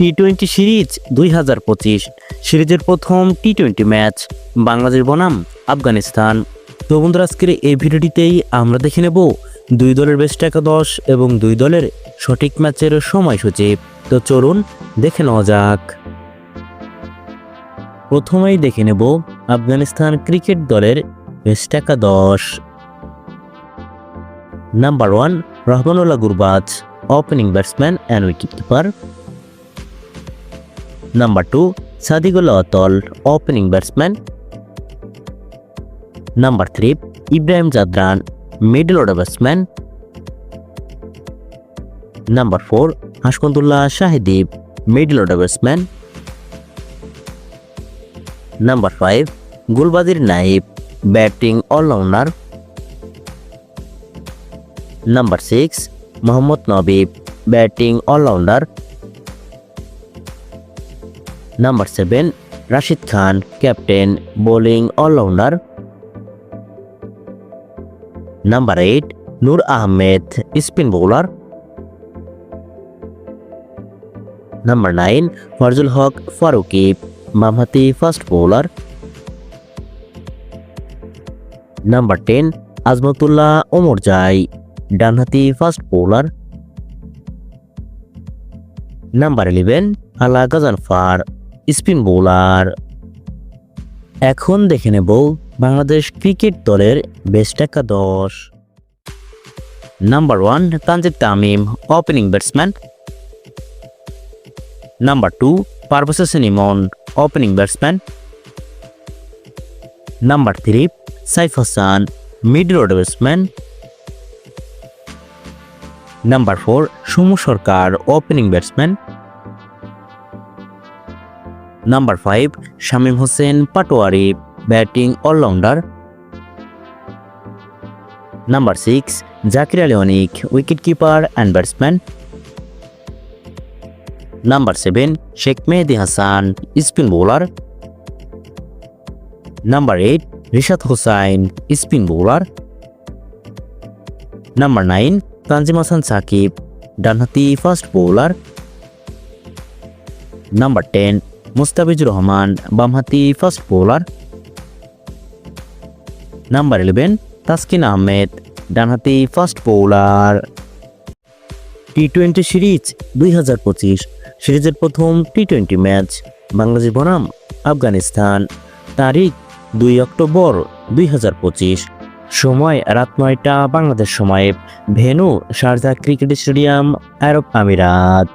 টি twenty series দুই হাজার পঁচিশ সিরিজের প্রথম টি টোয়েন্টি ম্যাচ বাংলাদেশ বনাম, আফগানিস্তান। তো বন্ধুরা, আজকের এই ভিডিওটিতেই আমরা দেখে নেব দুই দলের বেস্ট একাদশ এবং দুই দলের সঠিক ম্যাচের সময়সূচি। তো চলুন দেখে নেওয়া যাক। প্রথমেই দেখে নেব আফগানিস্তান ক্রিকেট দলের বেস্ট একাদশ। Number one Rahmanullah Gurbaz opening batsman and wicket number two Sediqullah Atal opening batsman number three Ibrahim Zadran middle order batsman number four Hashmatullah Shahidi middle order batsman number five Gulbadin Naib batting allrounder number six Mohammad Nabi batting allrounder number seven, Rashid Khan, captain, bowling allrounder. Number eight, Noor Ahmad, spin bowler. Number nine Fazalhaq হক, ফারুকি বামহাতি fast bowler. Number ten Azmatullah Omarzai, ডানহাতি fast bowler. Number eleven, Allah Ghazanfar spin bowler. এখন দেখে নেব Bangladesh cricket দলের best একাদশ। Number one Tanzid Tamim opening batsman number two Parvez Hossain Emon opening batsman number three Saif Hassan middle order batsman number four Soumya Sarkar opening batsman number five Shamim Hossain Patwari batting allrounder number six Jaker Ali Anik wicket keeper and batsman number seven Sheikh Mehedi Hasan spin bowler number eight Rishad Hossain spin bowler number nine Tanzim Hasan Sakib ডানহাতি fast bowler number ten Mustafizur Rahman, বামহাতি fast bowler. Number eleven Taskin Ahmed, ডানহাতি fast bowler. T twenty series দুই হাজার পঁচিশ, সিরিজের প্রথম T twenty match, Bangladesh বনাম আফগানিস্তান। তারিখ দুই অক্টোবর দুই হাজার পঁচিশ, সময় রাত নয়টা বাংলাদেশ সময়ে ভেনু শারজা ক্রিকেট স্টেডিয়াম আরব আমিরাত।